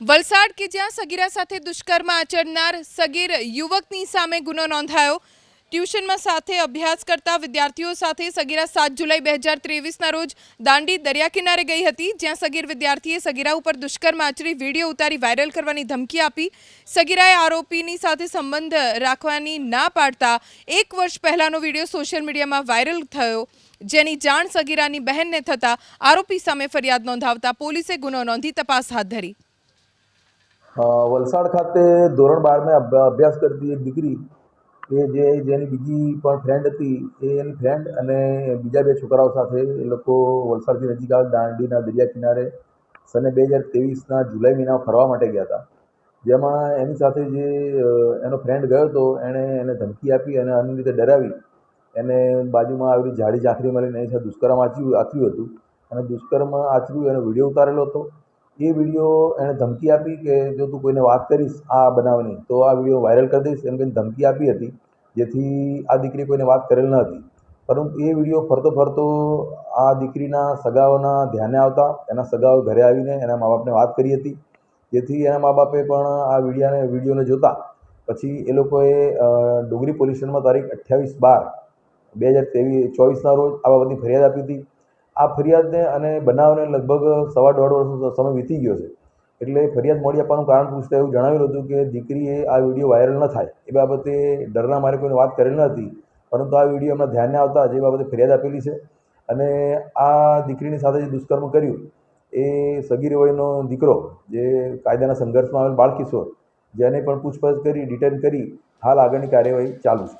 વલસાડ કે જ્યાં સગીરા સાથે દુષ્કર્મ આચરનાર સગીર યુવકની સામે ગુનો નોંધાયો. ટ્યુશનમાં સાથે અભ્યાસ કરતા વિદ્યાર્થીઓ સાથે સગીરા સાત જુલાઈ બે હજાર ત્રેવીસના રોજ દાંડી દરિયા કિનારે ગઈ હતી, જ્યાં સગીર વિદ્યાર્થીએ સગીરા ઉપર દુષ્કર્મ આચરી વીડિયો ઉતારી વાયરલ કરવાની ધમકી આપી. સગીરાએ આરોપીની સાથે સંબંધ રાખવાની ના પાડતા એક વર્ષ પહેલાંનો વીડિયો સોશિયલ મીડિયામાં વાયરલ થયો. જેની જાણ સગીરાની બહેનને થતાં આરોપી સામે ફરિયાદ નોંધાવતા પોલીસે ગુનો નોંધી તપાસ હાથ ધરી. વલસાડ ખાતે ધોરણ બારમાં અભ્યા- અભ્યાસ કરતી એક દીકરી કે જે, જેની બીજી પણ ફ્રેન્ડ હતી, એ એની ફ્રેન્ડ અને બીજા બે છોકરાઓ સાથે એ લોકો વલસાડથી નજીક આવે દાંડીના દરિયા કિનારે સને બે હજાર ત્રેવીસના જુલાઈ મહિનામાં ફરવા માટે ગયા હતા. જેમાં એની સાથે જે એનો ફ્રેન્ડ ગયો હતો, એણે એને ધમકી આપી અને અન્ય રીતે ડરાવી. એને બાજુમાં આવેલી જાડી ઝાંખરી મળીને એની સાથે દુષ્કર્મ આચર્યું આચર્યું હતું. અને દુષ્કર્મ આચર્યું, એનો વીડિયો ઉતારેલો હતો. એ વીડિયો એણે ધમકી આપી કે જો તું કોઈને વાત કરીશ આ બનાવની, તો આ વીડિયો વાયરલ કરી દઈશ. એમ કહીને ધમકી આપી હતી, જેથી આ દીકરી કોઈને વાત કરેલ ન હતી. પરંતુ એ વીડિયો ફરતો ફરતો આ દીકરીના સગાઓના ધ્યાને આવતા, એના સગાઓ ઘરે આવીને એના મા બાપને વાત કરી હતી. જેથી એના મા બાપે પણ આ વિડીયાને, વિડીયોને જોતા. પછી એ લોકોએ ડુંગરી પોલીસ સ્ટેશનમાં તારીખ અઠ્યાવીસ બાર, બે હજાર ત્રેવીસ ચોવીસના રોજ આ બાબતની ફરિયાદ આપી હતી. આ ફરિયાદને અને બનાવને લગભગ સવા દોઢ વર્ષનો સમય વીતી ગયો છે. એટલે ફરિયાદ મોડી આપવાનું કારણ પૂછતા એવું જણાવેલું હતું કે દીકરીએ આ વીડિયો વાયરલ ન થાય. એ બાબતે ડરના મારે કોઈને વાત કરેલ ન હતી. પરંતુ આ વીડિયો એમના ધ્યાને આવતા જે બાબતે ફરિયાદ આપેલી છે. અને આ દીકરીની સાથે જે દુષ્કર્મ કર્યું એ સગીર વયનો દીકરો, જે કાયદાના સંઘર્ષમાં આવેલ બાળકિશોર જેને પણ પૂછપરછ કરી, ડિટેન કરી હાલ આગળની કાર્યવાહી ચાલુ છે.